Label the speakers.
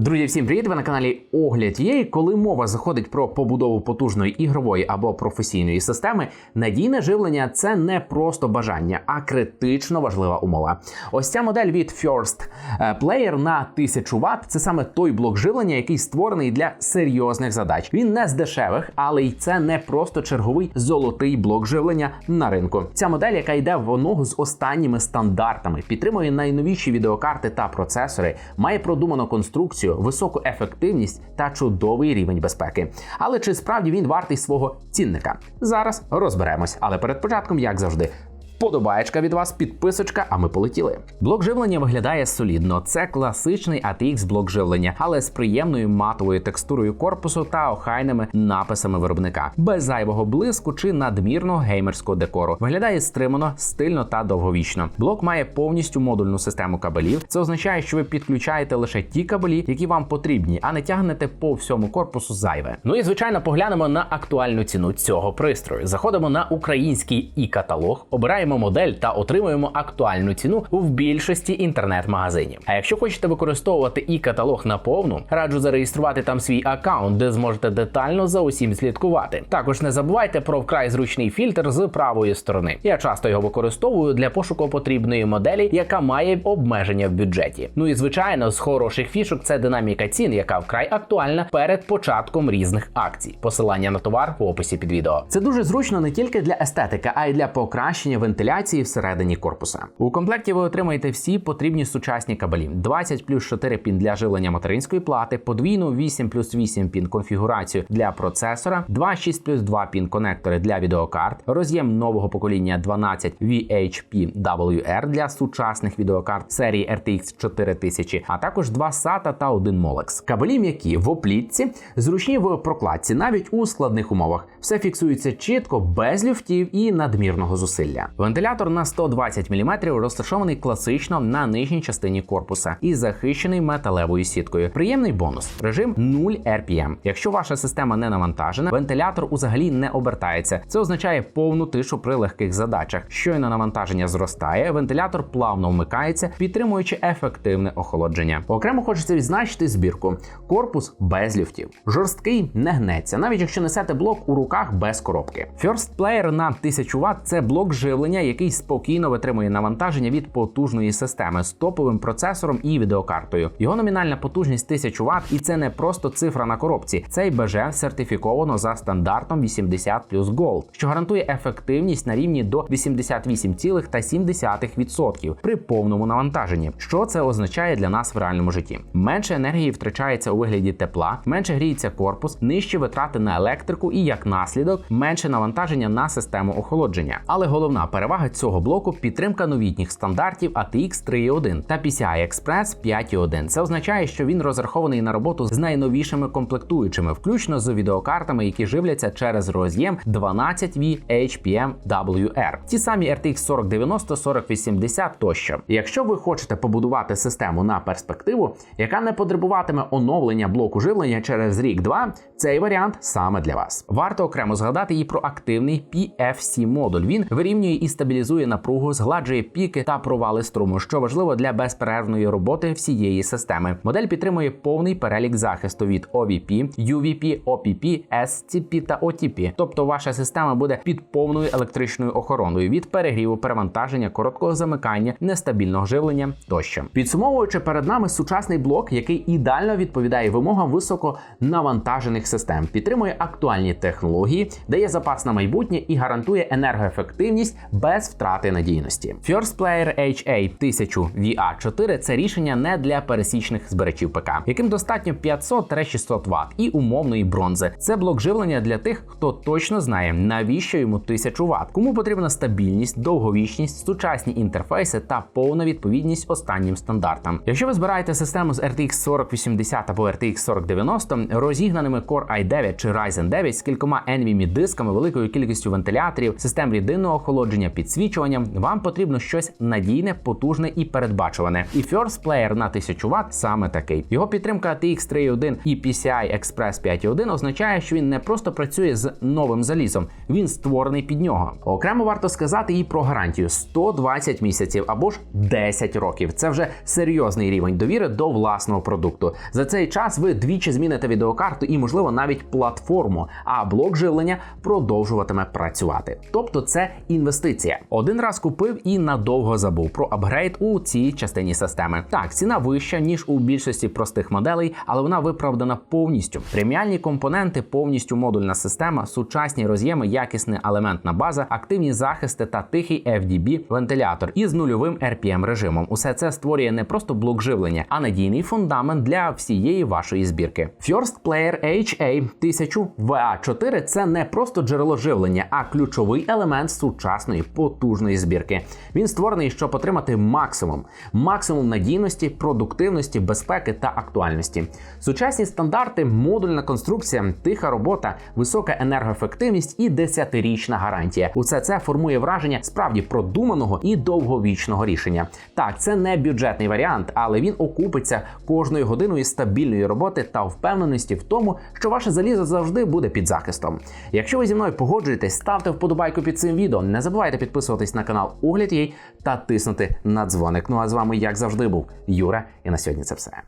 Speaker 1: Друзі, всім привіт! Ви на каналі Огляд є. Коли мова заходить про побудову потужної ігрової або професійної системи, надійне живлення це не просто бажання, а критично важлива умова. Ось ця модель від First е, Player на 1000 Вт – це саме той блок живлення, який створений для серйозних задач. Він не з дешевих, але й це не просто черговий золотий блок живлення на ринку. Ця модель, яка йде в ногу з останніми стандартами, підтримує найновіші відеокарти та процесори, має продуману конструкцію високу ефективність та чудовий рівень безпеки. Але чи справді він вартий свого цінника? Зараз розберемось. Але перед початком, як завжди. Подобаєчка від вас, підписочка, а ми полетіли. Блок живлення виглядає солідно. Це класичний ATX блок живлення, але з приємною матовою текстурою корпусу та охайними написами виробника, без зайвого блиску чи надмірного геймерського декору. Виглядає стримано, стильно та довговічно. Блок має повністю модульну систему кабелів. Це означає, що ви підключаєте лише ті кабелі, які вам потрібні, а не тягнете по всьому корпусу зайве. Ну і звичайно, поглянемо на актуальну ціну цього пристрою. Заходимо на український і каталог, обираємо модель та отримуємо актуальну ціну в більшості інтернет-магазинів. А якщо хочете використовувати і каталог наповну, раджу зареєструвати там свій аккаунт, де зможете детально за усім слідкувати. Також не забувайте про вкрай зручний фільтр з правої сторони. Я часто його використовую для пошуку потрібної моделі, яка має обмеження в бюджеті. Ну і звичайно, з хороших фішок це динаміка цін, яка вкрай актуальна перед початком різних акцій. Посилання на товар в описі під відео. Це дуже зручно не тільки для естетики, а й для покращення вентиляції всередині корпуса. У комплекті ви отримаєте всі потрібні сучасні кабелі: 20 плюс 4 пін для живлення материнської плати, подвійну 8 плюс 8 пін конфігурацію для процесора, 2 6 плюс 2 пін конектори для відеокарт, роз'єм нового покоління 12 VHPWR для сучасних відеокарт серії RTX 4000, а також два SATA та один Molex. Кабелі м'які в оплітці, зручні в прокладці, навіть у складних умовах. Все фіксується чітко, без люфтів і надмірного зусилля. Вентилятор на 120 мм розташований класично на нижній частині корпуса і захищений металевою сіткою. Приємний бонус режим 0 RPM. Якщо ваша система не навантажена, вентилятор взагалі не обертається. Це означає повну тишу при легких задачах. Щойно навантаження зростає, вентилятор плавно вмикається, підтримуючи ефективне охолодження. Окремо хочеться відзначити збірку. Корпус без люфтів. Жорсткий не гнеться, навіть якщо несете блок у руках без коробки. First Player на 1000 Вт – це блок живлення, який спокійно витримує навантаження від потужної системи з топовим процесором і відеокартою. Його номінальна потужність 1000 Вт, і це не просто цифра на коробці. Цей БЖ сертифіковано за стандартом 80 Gold, що гарантує ефективність на рівні до 88,7% при повному навантаженні. Що це означає для нас в реальному житті? Менше енергії втрачається у вигляді тепла, менше гріється корпус, нижчі витрати на електрику і як наслідок менше навантаження на систему охолодження. Але головна перевага цього блоку підтримка новітніх стандартів ATX 3.1 та PCI Express 5.1. Це означає, що він розрахований на роботу з найновішими комплектуючими, включно з відеокартами, які живляться через роз'єм 12V HPM-WR. Ті самі RTX 4090, 4080 тощо. Якщо ви хочете побудувати систему на перспективу, яка не потребуватиме оновлення блоку живлення через рік-два, цей варіант саме для вас. Варто окремо згадати і про активний PFC модуль. Він вирівнює і стабілізує напругу, згладжує піки та провали струму, що важливо для безперервної роботи всієї системи. Модель підтримує повний перелік захисту від OVP, UVP, OPP, SCP та OTP. Тобто ваша система буде під повною електричною охороною від перегріву, перевантаження, короткого замикання, нестабільного живлення тощо. Підсумовуючи перед нами сучасний блок, який ідеально відповідає вимогам високо навантажених систем, підтримує актуальні технології, дає запас на майбутнє і гарантує енергоефективність без втрати надійності. First Player HA1000 VA4 це рішення не для пересічних збирачів ПК, яким достатньо 500-600 Вт і умовної бронзи. Це блок живлення для тих, хто точно знає, навіщо йому 1000 Вт, кому потрібна стабільність, довговічність, сучасні інтерфейси та повна відповідність останнім стандартам. Якщо ви збираєте систему з RTX 4080 або RTX 4090, розігнаними Core i9 чи Ryzen 9 з кількома NVMe дисками, великою кількістю вентиляторів, систем рідинного охолодження, підсвічуванням, вам потрібно щось надійне, потужне і передбачуване. І First Player на 1000 Вт саме такий. Його підтримка TX 3.1 і PCI Express 5.1 означає, що він не просто працює з новим залізом, він створений під нього. Окремо варто сказати і про гарантію 120 місяців або ж 10 років. Це вже серйозний рівень довіри до власного продукту. За цей час ви двічі зміните відеокарту і, можливо, навіть платформу, а блок живлення продовжуватиме працювати. Тобто, це інвестиція. Один раз купив і надовго забув про апгрейд у цій частині системи. Так, ціна вища ніж у більшості простих моделей, але вона виправдана повністю. Преміальні компоненти, повністю модульна система, сучасні роз'єми, якісна елементна база, активні захисти та тихий FDB вентилятор із нульовим RPM режимом. Усе це створює не просто блок живлення, а надійний фундамент для всієї вашої збірки. First Player HA 1000 VA4 це не просто джерело живлення, а ключовий елемент сучасної потужної збірки. Він створений, щоб отримати максимум, максимум надійності, продуктивності, безпеки та актуальності. Сучасні стандарти, модульна конструкція, тиха робота, висока енергоефективність і 10-річна гарантія. Усе це формує враження справді продуманого і довговічного рішення. Так, це не бюджетний варіант, але він окупиться кожною годиною стабільної роботи та впевненості в тому, що ваше залізо завжди буде під захистом. Якщо ви зі мною погоджуєтесь, ставте вподобайку під цим відео. Не забувайте підписуватись на канал Огляд Їй та тиснути на дзвоник. Ну а з вами, як завжди, був Юра. І на сьогодні це все.